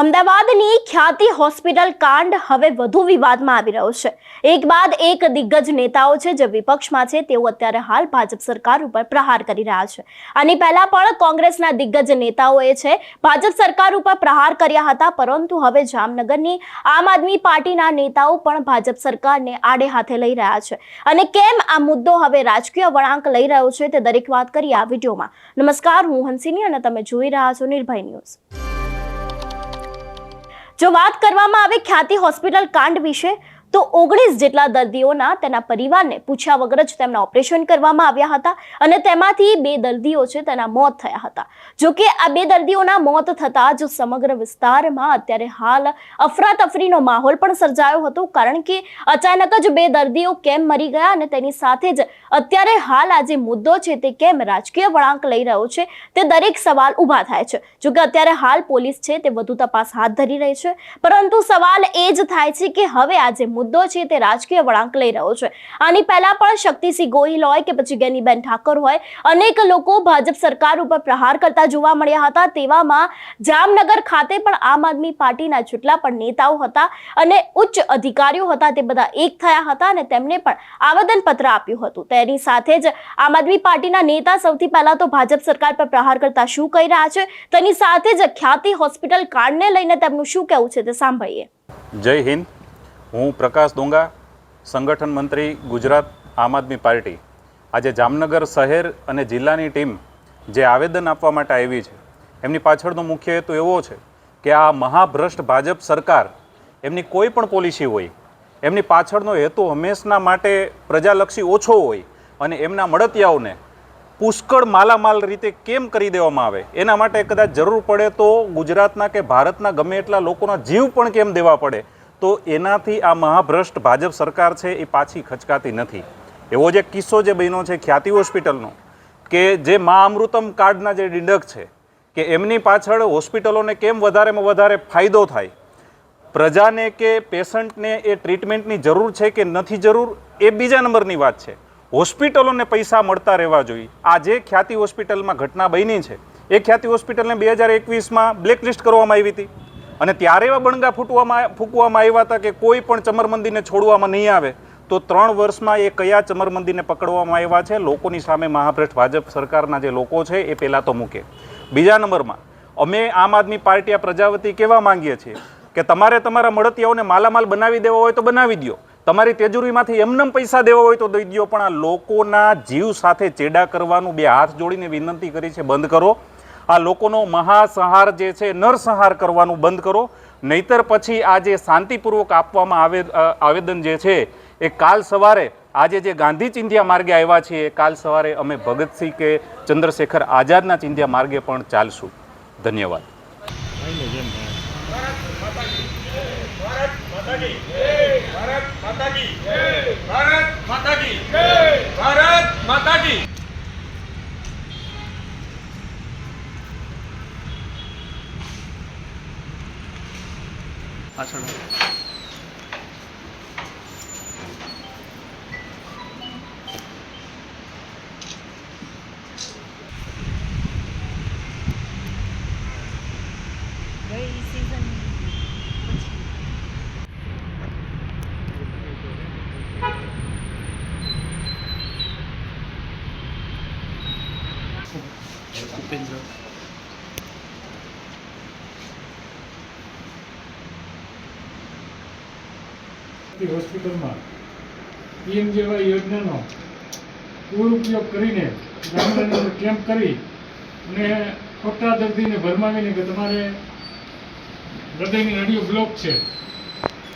અમદાવાદની ખ્યાતિ હોસ્પિટલ કાંડ હવે વધુ વિવાદમાં આવી રહ્યો છે. એક બાદ એક દિગ્ગજ નેતાઓ છે જે વિપક્ષમાં છે, તેઓ અત્યારે હાલ ભાજપ સરકાર ઉપર પ્રહાર કરી રહ્યા છે. આની પહેલા પણ કોંગ્રેસના દિગ્ગજ નેતાઓએ છે, ભાજપ સરકાર ઉપર પ્રહાર કર્યા હતા, પરંતુ હવે જામનગરની આમ આદમી પાર્ટીના નેતાઓ પણ ભાજપ સરકારને આડે હાથે લઈ રહ્યા છે. અને કેમ આ મુદ્દો હવે રાજકીય વળાંક લઈ રહ્યો છે તે દરેક વાત કરી આ વિડીયોમાં. નમસ્કાર, હું હંસિની અને તમે જોઈ રહ્યા છો નિર્ભય ન્યૂઝ. જો વાત કરવામાં આવે ખ્યાતિ હોસ્પિટલ કાંડ વિશે તો ઓગણીસ જેટલા દર્દીઓના તેના પરિવારને પૂછ્યા વગર જ તેમના ઓપરેશન કરવામાં આવ્યા હતા અને તેમાંથી બે દર્દીઓ છે તેના મોત થયા હતા. જો કે આ બે દર્દીઓના મોત થતાં જ સમગ્ર વિસ્તારમાં અત્યારે હાલ અફરાતફરીનો માહોલ પણ સર્જાયો હતો કારણ કે અચાનક જ બે દર્દીઓ કેમ મરી ગયા અને તેની સાથે જ અત્યારે હાલ આ જે મુદ્દો છે તે કેમ રાજકીય વળાંક લઈ રહ્યો છે તે દરેક સવાલ ઊભા થાય છે. જો કે અત્યારે હાલ પોલીસ છે તે વધુ તપાસ હાથ ધરી રહી છે. પરંતુ સવાલ એ જ થાય છે કે હવે આ જે મુદ્દો છે તે રાજકીય વળાંક લઈ રહ્યો છે. આની પહેલા પણ શક્તિસિંહ ગોહિલ હોય કે પછી ગેનીબેન ઠાકોર હોય, અનેક લોકો ભાજપ સરકાર ઉપર પ્રહાર કરતા જોવા મળ્યા હતા. તેવામાં જામનગર ખાતે પણ આમ આદમી પાર્ટીના જેટલા પણ નેતાઓ હતા અને ઉચ્ચ અધિકારીઓ હતા તે બધા એક થયા હતા અને તેમને પણ આવેદનપત્ર આપ્યું હતું. તેની સાથે જ આમ આદમી પાર્ટીના નેતા સૌથી પહેલા તો ભાજપ સરકાર પર પ્રહાર કરતા શું કહી રહ્યા છે? તેની સાથે જ ખ્યાતિ હોસ્પિટલ કાર્ડને લઈને તેમનું શું કહેવું છે તે સાંભળીએ. જય હિન્દ. હું પ્રકાશ ડોંગા સંગઠન મંત્રી, ગુજરાત આમ આદમી પાર્ટી. આજે જામનગર શહેર અને જિલ્લાની ટીમ જે આવેદન આપવા માટે આવી છે, એમની પાછળનો મુખ્ય હેતુ એવો છે કે આ મહાભ્રષ્ટ ભાજપ સરકાર એમની કોઈ પણ પોલિસી હોય, એમની પાછળનો હેતુ હંમેશના માટે પ્રજાલક્ષી ઓછો હોય અને એમના મળતિયાઓને પુષ્કળ માલામાલ રીતે કેમ કરી દેવામાં આવે, એના માટે કદાચ જરૂર પડે તો ગુજરાતના કે ભારતના ગમે એટલા લોકોના જીવ પણ કેમ દેવા પડે તો એનાથી આ મહાભ્રષ્ટ ભાજપ સરકાર છે એ પાછી ખચકાતી નથી. એવો જે કિસ્સો જે બન્યો છે ખ્યાતિ હોસ્પિટલનો, કે જે મા અમૃતમ કાર્ડના જે ડિડક છે, કે એમની પાછળ હોસ્પિટલોને કેમ વધારેમાં વધારે ફાયદો થાય? પ્રજાને કે પેશન્ટને એ ટ્રીટમેન્ટની જરૂર છે કે નથી જરૂર? એ બીજા નંબરની વાત છે. હોસ્પિટલોને પૈસા મળતા રહેવા જોઈએ. આ જે ખ્યાતિ હોસ્પિટલમાં ઘટના બની છે, એ ખ્યાતિ હોસ્પિટલને બે હજાર એકવીસમાં બ્લેકલિસ્ટ કરવામાં આવી હતી. અને ત્યારે એવા બણગા ફૂટવામાં ફૂંકવામાં આવ્યા હતા કે કોઈ પણ ચમરમંદીને છોડવામાં નહીં આવે, તો ત્રણ વર્ષમાં એ કયા ચમરમંદીને પકડવામાં આવ્યા છે? લોકોની સામે મહાભ્રષ્ટ ભાજપ સરકારના જે લોકો છે, એ પહેલાં તો મૂકે. બીજા નંબરમાં, અમે આમ આદમી પાર્ટી આ પ્રજાવતી કહેવા માંગીએ છીએ કે તમારે તમારા મળતિયાઓને માલામાલ બનાવી દેવા હોય તો બનાવી દો તમારી તેજુરીમાંથી એમનેમ પૈસા દેવા હોય તો દઈ દો પણ આ લોકોના જીવ સાથે ચેડા કરવાનું બે હાથ જોડીને વિનંતી કરી છે, બંધ કરો. આ લોકોનો મહાસંહાર જે છે, નરસંહાર કરવાનું બંધ કરો. નહીતર પછી આ જે શાંતિપૂર્વક આપવામાં આવે આવેદન જે છે, એ કાલ સવારે, આજે જે ગાંધી ચિંધ્યા માર્ગે આવ્યા છીએ કાલ સવારે અમે ભગતસિંહ કે ચંદ્રશેખર આઝાદના ચિંધ્યા માર્ગે પણ ચાલશું. ધન્યવાદ. ભારત માતાજી ભારત માતાજી ભારત માતા કી પાછળ ઉપેન્દ્ર તે હોસ્પિટલમાં પીએમ જેવા યોજનાનો દુરુપયોગ કરીને ગામડાની અંદર કેમ્પ કરી અને ખોટા દર્દીને ભરમાવીને કે તમારે હૃદયની નળીઓ બ્લોક છે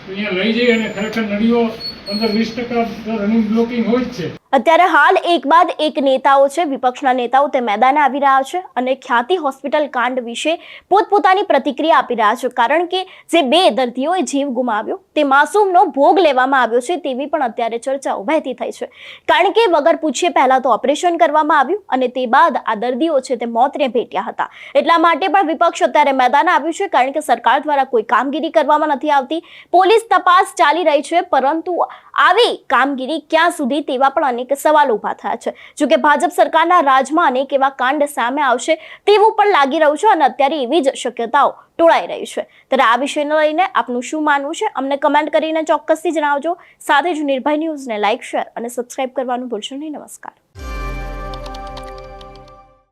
અહીંયા લઈ જઈ અને ખરેખર નળીઓ પંદર વીસ ટકા રનિંગ બ્લોકિંગ હોય જ છે. અત્યારે હાલ એક બાદ એક નેતાઓ છે, વિપક્ષના નેતાઓ તે મેદાને આવી રહ્યા છે અને ખ્યાતિ હોસ્પિટલ કાંડ વિશે પોતપોતાની પ્રતિક્રિયા આપી રહ્યા છે. કારણ કે જે બે દર્દીઓએ જીવ ગુમાવ્યો, તે માસૂમનો ભોગ લેવામાં આવ્યો છે તેવી પણ અત્યારે ચર્ચાઓ વહેતી થઈ છે. કારણ કે વગર પૂછીએ પહેલાં તો ઓપરેશન કરવામાં આવ્યું અને તે બાદ આ દર્દીઓ છે તે મોતને ભેટ્યા હતા. એટલા માટે પણ વિપક્ષ અત્યારે મેદાને આવ્યું છે, કારણ કે સરકાર દ્વારા કોઈ કામગીરી કરવામાં નથી આવતી. પોલીસ તપાસ ચાલી રહી છે, પરંતુ આવી કામગીરી ક્યાં સુધી તેવા પણ અનેક સવાલો ઊભા થયા છે. જોકે ભાજપ સરકારના રાજમાં અનેક એવા કાંડ સામે આવશે તેવું પણ લાગી રહ્યું છે અને અત્યારે એવી જ શક્યતાઓ ટોળાઈ રહી છે. ત્યારે આ વિષયને લઈને આપનું શું માનવું છે? અમને કમેન્ટ કરીને ચોક્કસથી જણાવજો. સાથે જ નિર્ભય ન્યૂઝને લાઇક શેર અને સબસ્ક્રાઇબ કરવાનું ભૂલશો નહીં. નમસ્કાર.